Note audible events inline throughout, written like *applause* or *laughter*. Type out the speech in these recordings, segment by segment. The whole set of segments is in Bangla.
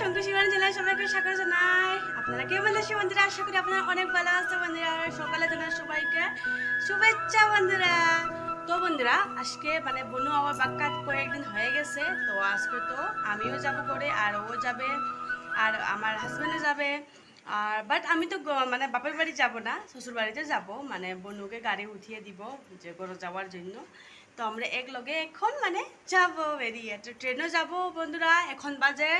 শঙ্কর শিবান জেলায় সবাইকে স্বাগত জানাই। আপনারা কেমন আছেন বন্ধুরা? আশা করি আপনারা অনেক ভালো আছে বন্ধুরা। সকালে জানাই সবাইকে শুভেচ্ছা বন্ধুরা। তো বন্ধুরা, আজকে মানে বনু আমার বাক্কাত কয়েকদিন হয়ে গেছে, তো আজকে তো আমিও যাব করে আর ও যাবে, আর আমার হাজব্যান্ডও যাবে। আর বাট আমি তো মানে বাপের বাড়ি যাব না, শ্বশুর বাড়িতে যাব। মানে বনুকে গাড়ি উঠিয়ে দিব যে করে যাওয়ার জন্য। তো আমরা এক লগে এখন মানে যাব, বেরিয়ে। তো ট্রেনও যাব বন্ধুরা, এখন বাজে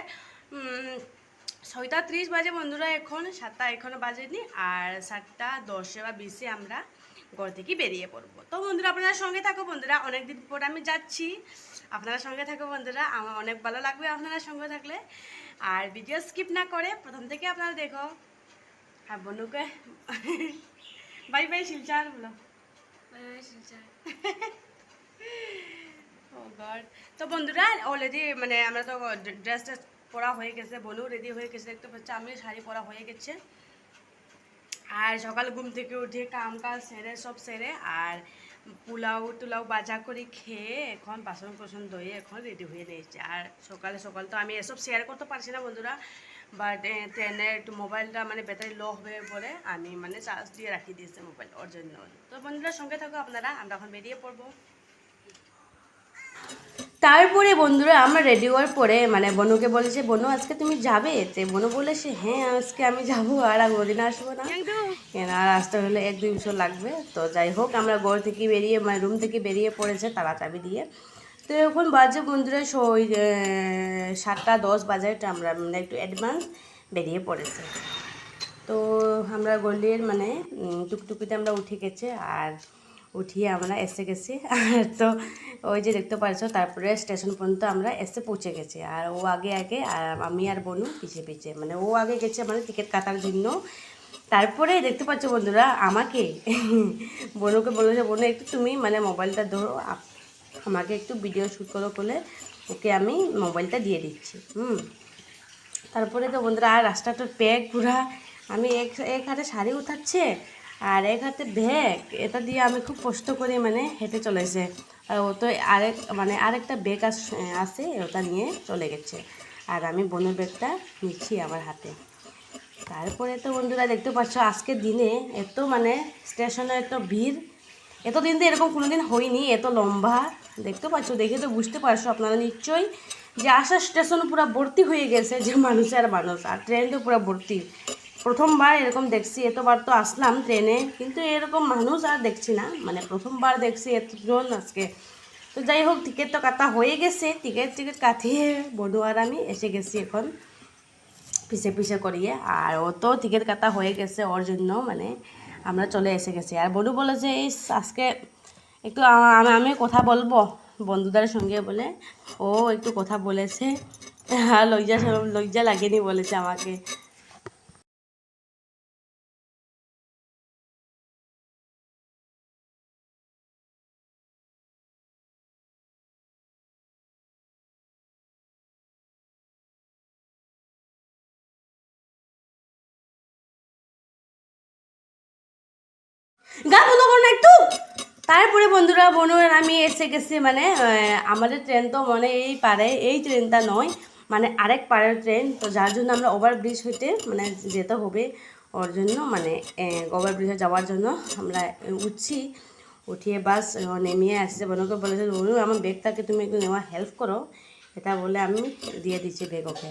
ছয়টা ত্রিশ বাজে বন্ধুরা এখন সাতটা এখনও বাজেনি আর সাতটা দশে বা বিশে আমরা ঘর থেকে বেরিয়ে পড়ব। তো বন্ধুরা আপনারা সঙ্গে থাকো বন্ধুরা অনেকদিন পর আমি যাচ্ছি। আপনারা সঙ্গে থাকো বন্ধুরা আমার অনেক ভালো লাগবে আপনারা সঙ্গে থাকলে। আর ভিডিও স্কিপ না করে প্রথম থেকে আপনারা দেখো। আর বন্ধুকে বাই বাই শিলচার বলো। ও গড *laughs* তো বন্ধুরা অলরেডি মানে আমরা তো ড্রেস ট্রেস পরা হয়ে গেছে বনু রেডি হয়ে গেছে, দেখতে পাচ্ছি আমি শাড়ি পরা হয়ে গেছে। আর সকাল ঘুম থেকে উঠে কাম কাজ সেরে, সব সেরে, আর পোলাও টুলাও বাজা করে খেয়ে এখন বাসন কোসন ধুয়ে এখন রেডি হয়ে নিয়েছে। আর সকালে সকাল তো আমি এসব শেয়ার করতে পারছি না বন্ধুরা বাট ট্রেনে একটু মোবাইলটা মানে ব্যাটারি লো হয়ে পড়ে আমি মানে চার্জ দিয়ে রাখি দিয়েছি মোবাইল ওর জন্য। তো বন্ধুরা সঙ্গে থাকো আপনারা, আমরা এখন বেরিয়ে পড়ব। তারপরে বন্ধুরা আমরা রেডি হওয়ার পরে মানে বনুকে বলেছে বনু আজকে তুমি যাবে? তে বনু বলেছে হ্যাঁ আজকে আমি যাব আর ওদিন আসব না। কেন? আর আসতে হলে এক দুই বছর লাগবে। তো যাই হোক আমরা ঘর থেকে বেরিয়ে মানে রুম থেকে বেরিয়ে পড়েছে তালা চাবি দিয়ে। তো এখন বাজে বন্ধুরা ওই সাতটা দশ বাজে তো আমরা মানে একটু অ্যাডভান্স বেরিয়ে পড়েছে। তো আমরা গলির মানে টুকটুকিতে আমরা উঠে গেছে আর উঠিয়ে আমরা এসে গেছি। আর তো ওই যে দেখতে পাচ্ছ, তারপরে স্টেশন পর্যন্ত আমরা এসে পৌঁছে গেছি। আর ও আগে আগে, আর আমি আর বনু পিছিয়ে পিছিয়ে। মানে ও আগে গেছে মানে টিকিট কাটার জন্য। তারপরে দেখতে পাচ্ছ বন্ধুরা, আমাকে, বনুকে বলেছে বনু, একটু তুমি মানে মোবাইলটা ধরো। আমাকে একটু ভিডিও শ্যুট করো বলে ওকে আমি মোবাইলটা দিয়ে দিচ্ছি। হুম। তারপরে তো বন্ধুরা, আর রাস্তাটা প্যাক পুরা আমি এক এক হাতে শাড়ি উঠাচ্ছে। আর এক হাতে ব্যাগ এটা দিয়ে আমি খুব কষ্ট করে মানে হেঁটে চলেছে আর ও তো আরেক মানে আরেকটা ব্যাগ আছে, ওটা নিয়ে চলে গেছে। আর আমি বোনের ব্যাগটা নিচ্ছি আমার হাতে। তারপরে তো বন্ধুরা দেখতে পাচ্ছ, আজকের দিনে এত মানে স্টেশনে এত ভিড়। এতদিন তো এরকম কোনোদিন হয়নি, এত লম্বা। দেখতে পাচ্ছ, দেখে তো বুঝতে পারছ আপনারা নিশ্চয়ই যে আসার স্টেশন পুরো ভর্তি হয়ে গেছে, যে মানুষের আর মানুষ, আর ট্রেন তো পুরো ভর্তি। প্রথমবার এরকম দেখছি, এতবার তো আসলাম ট্রেনে, কিন্তু এরকম মানুষ আর দেখছি না। মানে প্রথমবার দেখছি এতজন আজকে। তো যাই হোক টিকিট তো কাটা হয়ে গেছে। টিকিট টিকিট কাটিয়ে বধু আর আমি এসে গেছি এখন পিছে পিছে করিয়ে। আর ও তো টিকিট কাটা হয়ে গেছে ওর জন্য মানে আমরা চলে এসে গেছি। আর বনু বলে যে এই আজকে একটু আমি কথা বলব? বন্ধুদের সঙ্গে বলে, ও একটু কথা বলেছে। আর লজ্জা লজ্জা লাগেনি, বলেছে আমাকে। গা বলো না একটু। তারপরে বন্ধুরা বোনের আমি এসে গেছি মানে আমাদের ট্রেন তো মানে এই পারে এই ট্রেনটা নয় মানে আরেক পাড়ের ট্রেন, তো যার জন্য আমরা ওভার ব্রিজ হইতে মানে যেতে হবে। ওর জন্য মানে ওভার ব্রিজে যাওয়ার জন্য আমরা উঠছি। উঠিয়ে বাস নেমিয়ে আসছে। বোনকে বলেছে বনু আমার ব্যাগটাকে তুমি একটু নেওয়া হেল্প করো। এটা বলে আমি দিয়ে দিচ্ছি ব্যাগ ওকে।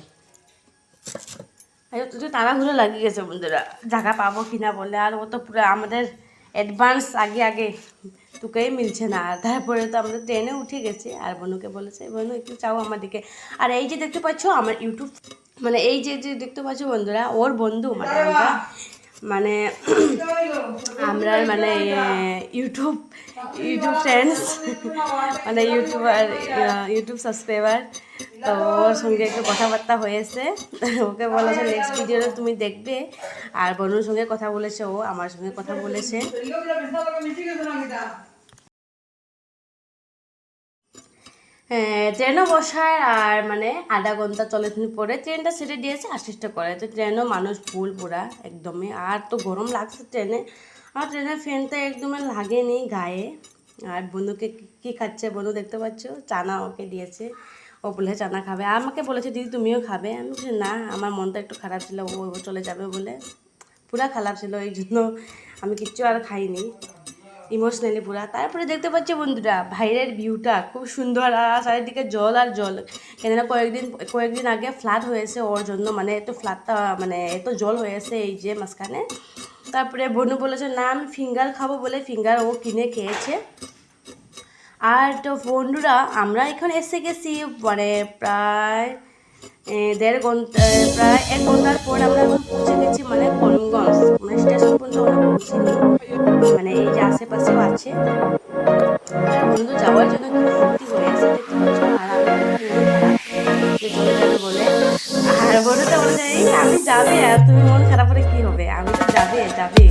তো তাড়াহুড়ো লাগিয়ে গেছে বন্ধুরা। জায়গা পাবো কিনা বলে, আর ও তো পুরো আমাদের অ্যাডভান্স আগে আগে তোকেই মিলছে না। আর তারপরে তো আমরা ট্রেনে উঠে গেছি। আর বনুকে বলেছে, বনু, একটু চাও আমার দিকে। আর এই যে দেখতে পাচ্ছ, আমার ইউটিউব মানে এই যে যে দেখতে পাচ্ছ বন্ধুরা, ওর বন্ধু মানে আমরা মানে আমরা মানে ইউটিউব ইউটিউব ফ্রেন্ডস মানে ইউটিউবার ইউটিউব সাবস্ক্রাইবার তো ওর সঙ্গে একটু কথাবার্তা হয়েছে। ওকে বলেছে নেক্সট ভিডিওতে তুমি দেখবে। আর বনুর সঙ্গে কথা বলেছে ও আমার সঙ্গে কথা বলেছে। হ্যাঁ, ট্রেনও বসায় আর মানে আধা ঘণ্টা চলে পরে ট্রেনটা ছেড়ে দিয়েছে আশিসটা করে। তো ট্রেনও মানুষ ফুল পুরা একদমই। আর তো গরম লাগছে ট্রেনে। আর ট্রেনের ফ্যানটা একদমই লাগেনি গায়ে। আর বন্ধুকে কি খাচ্ছে বন্ধু দেখতে পাচ্ছ? চানা ওকে দিয়েছে। ও বলে চানা খাবে। আমাকে বলেছে, দিদি, তুমিও খাবে? আমি বলছি, না, আমার মনটা একটু খারাপ ছিল। ও চলে যাবে? বলে, পুরা খারাপ ছিল এই জন্য আমি কিচ্ছু আর খাইনি ইমোশনালি পুরা। তারপরে দেখতে পাচ্ছি বন্ধুরা বাইরের ভিউটা, খুব সুন্দর, আর চারিদিকে জল আর জল। কেননা কয়েকদিন কয়েকদিন আগে ফ্লাড হয়েছে ওর জন্য মানে এত ফ্লাডটা মানে এত জল হয়েছে এই যে মাঝখানে। তারপরে বনু বলেছে, না, আমি ফিঙ্গার খাব বলে ফিঙ্গার ও কিনে খেয়েছে। আর তো বন্ধুরা, আমরা এখানে এসে গেছি মানে প্রায় দেড় ঘণ্টা প্রায় এক ঘণ্টার পর আমরা এখন পৌঁছে গেছি মানে করিমগঞ্জ মানে স্টেশন পর্যন্ত আমরা পৌঁছিনি মানে এই যে আশেপাশেও আছে। বন্ধু, যাওয়ার জন্য কি ফুর্তি হয়েছে আর আমি তো বলে আমি যাবে, আর তুমি মন খারাপ করে কি হবে? আমি তো যাবে যাবে।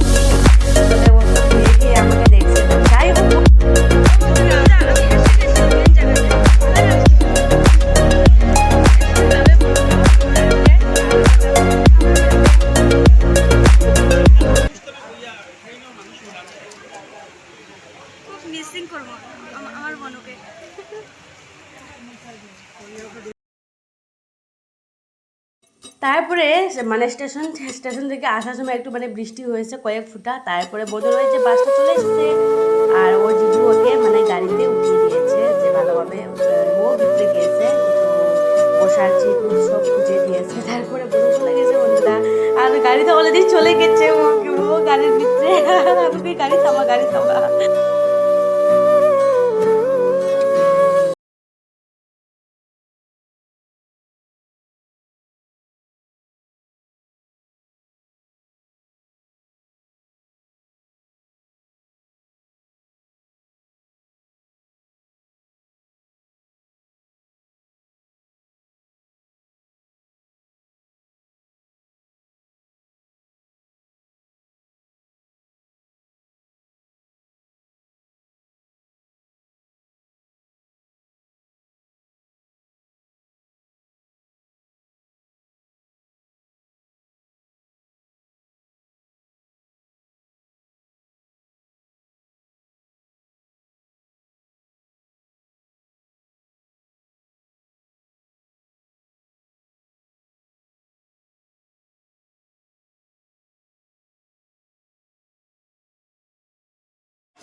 তারপরে মানে স্টেশন স্টেশন থেকে আসার সময় একটু মানে বৃষ্টি হয়েছে কয়েক ফুটা। তারপরে যায় যে বাসটা চলে এসেছে। আর ও জিজু ওকে মানে গাড়িতে উঠিয়ে দিয়েছে যে ভালোভাবে ও ভিতরে গিয়েছে বসার চিট সব খুঁজে দিয়েছে। তারপরে বোঝা চলে গেছে বন্ধুরা। আর গাড়িতে অলরেডি চলে গেছে, ও গাড়ির ভিতরে। *laughs* গাড়ি থামা গাড়ি থামা।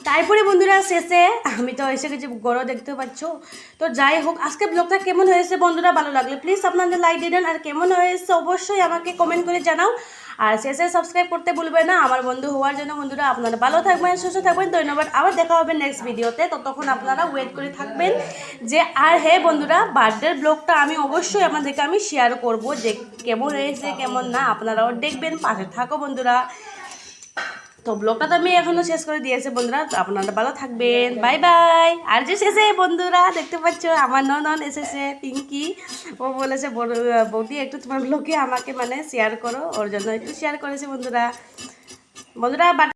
তারপরে বন্ধুরা শেষে আমি তো এসে গেছি গড় দেখতে পাচ্ছ। তো যাই হোক, আজকে ব্লগটা কেমন হয়েছে বন্ধুরা? ভালো লাগলে প্লিজ আপনাদের লাইক দিবেন আর কেমন হয়েছে অবশ্যই আমাকে কমেন্ট করে জানাও। আর শেষে সাবস্ক্রাইব করতে ভুলবে না। আমার বন্ধু হওয়ার জন্য বন্ধুরা আপনারা ভালো থাকবেন, সুস্থ থাকবেন। ধন্যবাদ। আবার দেখা হবে নেক্সট ভিডিওতে ততক্ষণ আপনারা ওয়েট করে থাকবেন যে, আর হ্যাঁ বন্ধুরা বার্থডের ব্লগটা আমি অবশ্যই আপনাদেরকে আমি শেয়ার করব যে কেমন হয়েছে, কেমন না। আপনারাও দেখবেন, পাশে থাকো বন্ধুরা। তো ব্লগটা তো আমি এখনও শেষ করে দিয়েছি বন্ধুরা আপনারা ভালো থাকবেন। Bye bye. আর যে শেষে, বন্ধুরা, দেখতে পাচ্ছ, আমার নন এসেছে, পিঙ্কি। ও বলেছে বৌদি, একটু তোমার ব্লগে আমাকে মানে শেয়ার করো। ওর জন্য একটু শেয়ার করেছে বন্ধুরা। বন্ধুরা